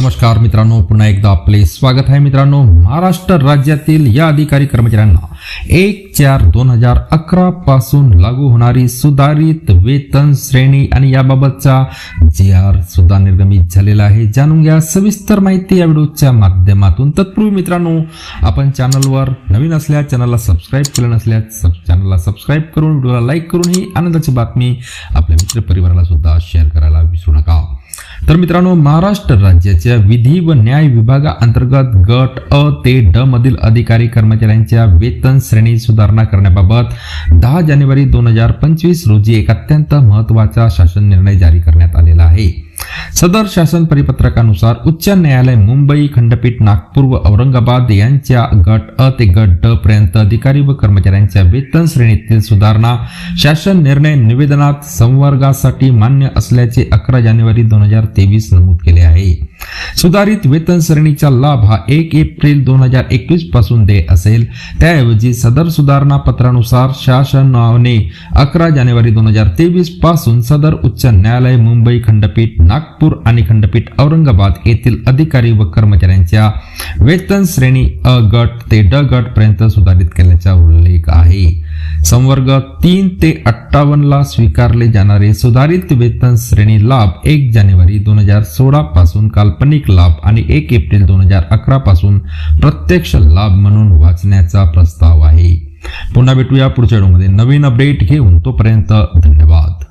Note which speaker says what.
Speaker 1: नमस्कार मित्रांनो पुन्हा एकदा आपले स्वागत आहे मित्रांनो. महाराष्ट्र राज्यातील या अधिकारी कर्मचाऱ्यांना एक चार दोन हजार अकरा पासून लागू होणारी सुधारित वेतन श्रेणी आणि याबाबतचा जे आर सुद्धा निर्गमित झालेला आहे. जाणून घ्या सविस्तर माहिती या व्हिडिओच्या माध्यमातून. तत्पूर्वी मित्रांनो आपण चॅनलवर नवीन असल्यास चॅनलला सबस्क्राईब केलं नसल्यास सब- चॅनलला सबस्क्राईब करून व्हिडिओला लाईक करून ही आनंदाची बातमी आपल्या मित्र परिवाराला सुद्धा शेअर करायला विसरू तर मित्रांनो महाराष्ट्र राज्याच्या विधी व न्याय विभागाअंतर्गत गट अ ते ड मधील अधिकारी कर्मचाऱ्यांच्या वेतन श्रेणी सुधारणा करण्याबाबत दहा जानेवारी दोन हजार पंचवीस रोजी एक अत्यंत महत्त्वाचा शासन निर्णय जारी करण्यात आलेला आहे. सदर शासन परिपत्रकानुसार उच्च न्यायालय मुंबई खंडपीठ नागपूर व औरंगाबाद यांच्या गट अ ते गट ड पर्यंत अधिकारी व कर्मचाऱ्यांच्या वेतन श्रेणीतील सुधारणा शासन निर्णय निवेदनात संवर्गासाठी मान्य असल्याचे अकरा जानेवारी दोन हजार तेवीस नमूद केले आहे. सुधारित वेतन श्रेणीचा लाभ हा एक एप्रिल दोन हजार एकवीसपासून देय असेल. त्याऐवजी सदर सुधारणा पत्रानुसार शासनाने अकरा जानेवारी दोन हजार तेवीसपासून सदर उच्च न्यायालय मुंबई खंडपीठ नागपूर आणि खंडपीठ औरंगाबाद येथील अधिकारी व कर्मचाऱ्यांच्या वेतन श्रेणी अ गट ते ड गट पर्यंत सुधारित केल्याचा उल्लेख आहे. संवर्ग तीन ते अठ्ठावन्नला स्वीकारले जाणारे सुधारित वेतन श्रेणी लाभ एक जानेवारी दोन हजार सोळा पासून काल्पनिक लाभ आणि एक एप्रिल दोन हजार अकरा पासून प्रत्यक्ष लाभ म्हणून वाचण्याचा प्रस्ताव आहे. पुन्हा भेटूया पुढच्या व्हिडिओमध्ये. नवीन अपडेट घेऊन तोपर्यंत धन्यवाद.